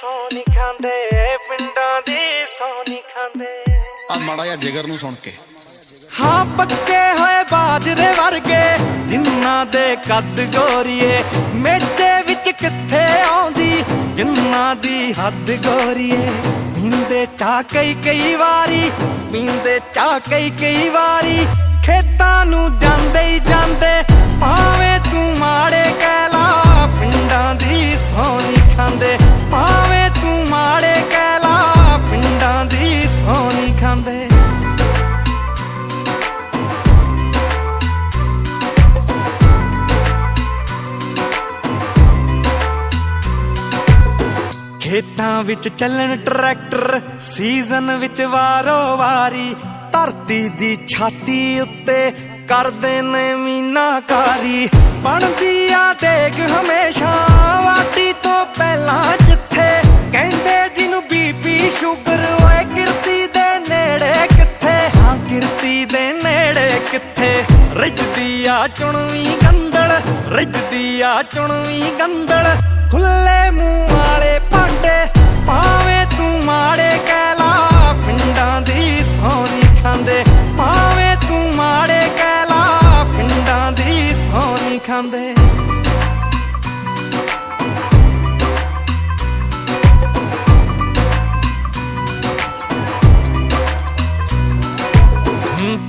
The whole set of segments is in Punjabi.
ਸੌ ਨਹੀਂ ਖਾਂਦੇ ਪਿੰਡਾਂ ਦੀ ਸੌ ਨਹੀਂ ਖਾਂਦੇ। ਆ ਮਾੜਾ ਜਿਹਾ ਜਿਗਰ ਨੂੰ ਸੁਣ ਕੇ। ਹਾਂ ਪੱਕੇ ਹੋਏ ਬਾਜਰੇ ਵਰਗੇ ਜਿੰਨਾ ਦੇ ਕੱਦ ਗੋਰੀਏ ਮੇਚੇ ਵਿੱਚ ਕਿੱਥੇ ਆਉਂਦੀ ਜਿੰਨਾ ਦੀ ਹੱਦ ਗੋਰੀਏ। ਪੀਂਦੇ ਚਾਹ ਕਈ ਕਈ ਵਾਰੀ ਪੀਂਦੇ ਚਾਹ ਕਈ ਕਈ ਵਾਰੀ ਖੇਤਾਂ ਨੂੰ ਜਾਂਦੇ ਹੀ ਜਾਂਦੇ ਨਹੀਂ ਖੇਤਾਂ ਵਿੱਚ ਚੱਲਣ ਟਰੈਕਟਰ ਸੀਜ਼ਨ ਵਿੱਚ ਵਾਰੋ ਵਾਰੀ ਧਰਤੀ ਦੀ ਛਾਤੀ ਉੱਤੇ ਕਰਦੇ ਨੇ ਮੀਨਾਕਾਰੀ। ਬਣਦੀ ਆ ਦੇਖ ਹਮੇਸ਼ਾ ਵਾਟੀ ਕਿੱਥੇ? ਰਿਜਦੀ ਆ ਚੁਣਵੀਂ ਗੰਦਲ ਰਿਜਦੀ ਆ ਚੁਣਵੀਂ ਗੰਦਲ। ਖੁੱਲੇ ਮੂੰਹ ਵਾਲੇ ਭਾਂਡੇ, ਭਾਵੇਂ ਤੂੰ ਮਾੜੇ ਕਹਿ ਪਿੰਡਾਂ ਦੀ ਸੌ ਖਾਂਦੇ, ਭਾਵੇਂ ਤੂੰ ਮਾੜੇ ਕਹਿ ਪਿੰਡਾਂ ਦੀ ਸੌ ਖਾਂਦੇ।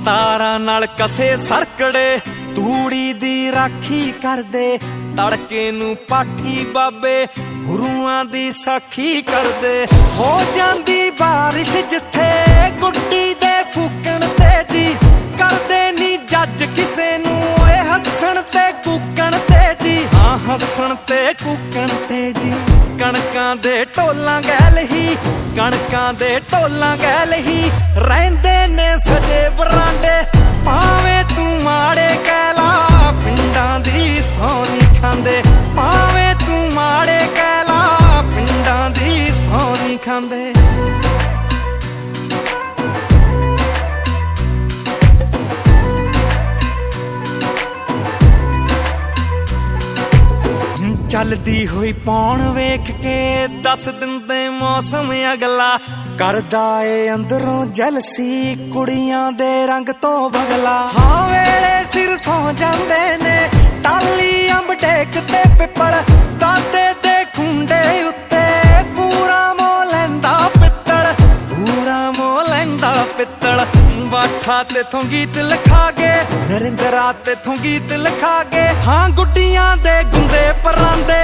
ਤਾਰਾਂ ਨਾਲ ਕਸੇ ਸਰਕੜੇ, ਤੂੜੀ ਦੀ ਰਾਖੀ ਕਰਦੇ, ਤੜਕੇ ਨੂੰ ਪਾਠੀ ਬਾਬੇ, ਗੁਰੂਆਂ ਦੀ ਸਾਖੀ ਕਰਦੇ। ਹੋ ਜਾਂਦੀ ਬਾਰਿਸ਼ ਜਿੱਥੇ ਗੁੱਡੀ ਦੇ ਫੂਕਣ ਤੇ ਜੀ, ਕਰਦੇ ਨਹੀਂ ਜੱਜ ਕਿਸੇ ਨੂੰ, ਓਏ ਹੱਸਣ ਤੇ ਕੂਕਣ ਤੇ ਜੀ। ਹਾਂ, ਹੱਸਣ ਤੇ ਕੂਕਣ ਤੇ ਜੀ, ਕਣਕਾਂ ਦੇ ਢੋਲਾਂ ਗੈਲ ਹੀ ਕਣਕਾਂ ਦੇ ਢੋਲਾਂ ਗੈਲ ਲਈ ਰਹਿੰਦੇ ਨੇ ਸਜੇ ਬਰਾਂਡੇ ਭਾਵੇਂ ਤੂੰ ਮਾੜੇ ਕਹਿ ਲਾ ਪਿੰਡਾਂ ਦੀ ਸੌ ਨਹੀਂ ਖਾਂਦੇ। ਭਾਵੇਂ ਤੂੰ ਮਾੜੇ ਕਹਿ ਲਾ ਪਿੰਡਾਂ ਦੀ ਸੌ ਖਾਂਦੇ। ਚੱਲਦੀ ਹੋਈ ਪੌਣ ਵੇਖ ਕੇ ਦੱਸ ਦਿੰਦੇ ਮੌਸਮ ਅਗਲਾ। ਕਰਦਾ ਏ ਅੰਦਰੋਂ ਜਲਸੀ ਕੁੜੀਆਂ ਦੇ ਰੰਗ ਤੋਂ ਬਗਲਾ। ਹਾਂ ਵੇਲੇ ਸਿਰ ਸੌ ਜਾਂਦੇ ਨੇ ਟਾਲੀ ਅੰਬ ਟੇਕ ਤੇ ਪਿੱਪਲ। ਬਾਠਾ ਤੇਥੋਂ ਗੀਤ ਲਿਖਾ ਕੇ ਨਰਿੰਦਰਾ ਤੇਥੋਂ ਗੀਤ ਲਿਖਾ ਹਾਂ, ਗੁੱਡੀਆਂ ਦੇ ਗੁੰਦੇ ਪਰਾਂਦੇ,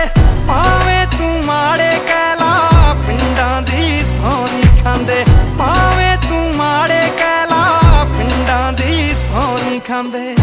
ਭਾਵੇਂ ਤੂੰ ਮਾੜੇ ਕਹਿ ਲਾ ਪਿੰਡਾਂ ਦੀ ਸੌ ਨਹੀਂ ਖਾਂਦੇ। ਭਾਵੇਂ ਤੂੰ ਮਾੜੇ ਕਹਿ ਲਾ ਪਿੰਡਾਂ ਦੀ ਸੌ ਖਾਂਦੇ।